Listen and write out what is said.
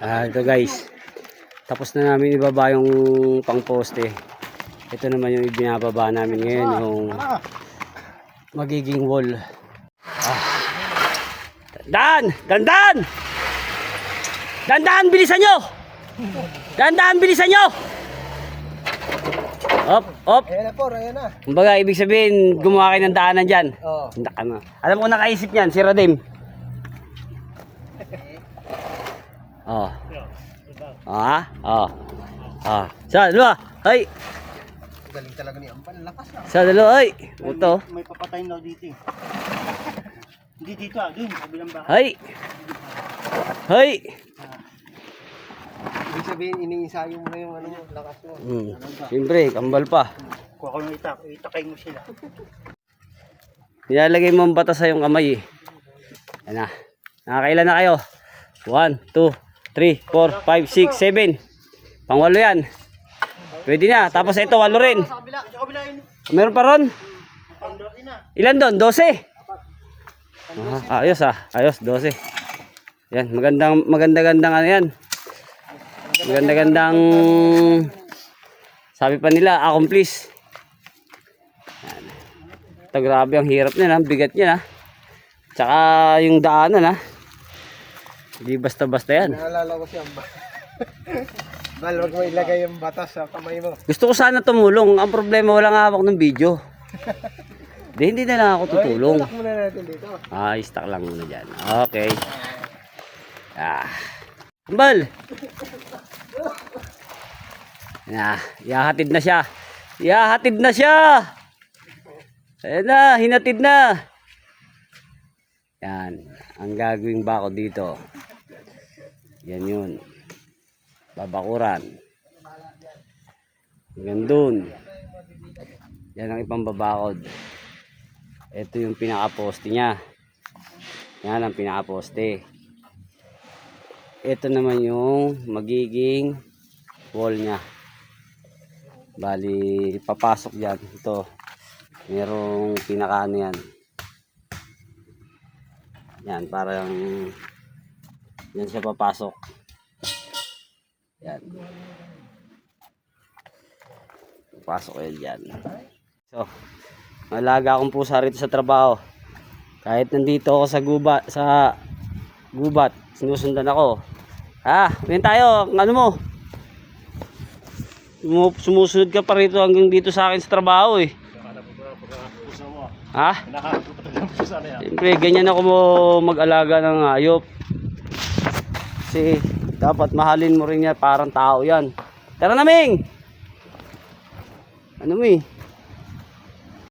Ah, ito guys. Tapos na namin ibaba yung pang poste. Ito naman yung ibinababa namin ngayon, yung magiging wall. Ah. Dan! Dandan! Dandan, bilisan nyo! Dandan, bilisan nyo! Op, op. Ayan na po, ayan na. Kumbaga, ibig sabihin, gumawa kayo ng daanan dyan. Oo. Naka na. Alam ko nakaisip niyan, si Radim. Oh. Ah, oh. Ah. Sa dalawa. Ay, Galing talaga ni Ampan, lakas na. sa dalawa ay. Puto. May papatayin daw dito eh. Hindi dito ah, dun, kabilang bahay. Hay. Hay. Ibig sabihin, iniinsayo mo na yung ano mo, lakas mo. Hmm. Siyempre, kambal pa. Kuha ko ng itak, itakay mo sila. Nilalagay mo ang bata sa iyong kamay eh. Yan na. Nakakailan na kayo? 1, 2, 3, 4, 5, 6, 7. Pangwalo yan. Pwede na. Tapos ito, walo rin. Meron pa ron? Na. Ilan doon? 12? Ah, ayos ah. Ayos, 12. Yan, magandang maganda-gandang ano yan. Maganda-gandang sabi pa nila, accomplish. Yan. Ito grabe ang hirap niya, ang bigat niya na. Tsaka yung daanan ha. Hindi basta-basta yan. Naalala ko si Ampan. Bal, wag mo ilagay yung batas sa kamay mo. Gusto ko sana tumulong. Ang problema, walang hawak ng video. Di, hindi na lang ako tutulong. Itak muna natin dito. Ah, stock lang muna dyan. Okay. Ah. Kambal! Na, ihahatid na siya. Ihahatid na siya! Ayan na, hinatid na. Yan. Ang gagawing bako dito. Yan yun. Babakuran. Hanggang dun. Yan ang ipambabakod. Ito yung pinaka-poste niya. Yan ang pinaka-poste. Ito naman yung magiging wall niya. Bali, papasok dyan. Ito. Merong pinaka ano yan. Yan, parang yan siya papasok. Yan. Papasok yan dyan. So, Malaga akong pusa rito sa trabaho. Kahit nandito ako sa gubat, sa gubat, sinusundan ako. Ha, ngayon tayo, ano mo? Sumu- Sumusunod ka pa rito hanggang dito sa akin sa trabaho eh. Ha? Siyempre, ganyan ako mo mag-alaga ng hayop. Kasi dapat mahalin mo rin yan, parang tao yan. Tara na, Ming! Ano eh?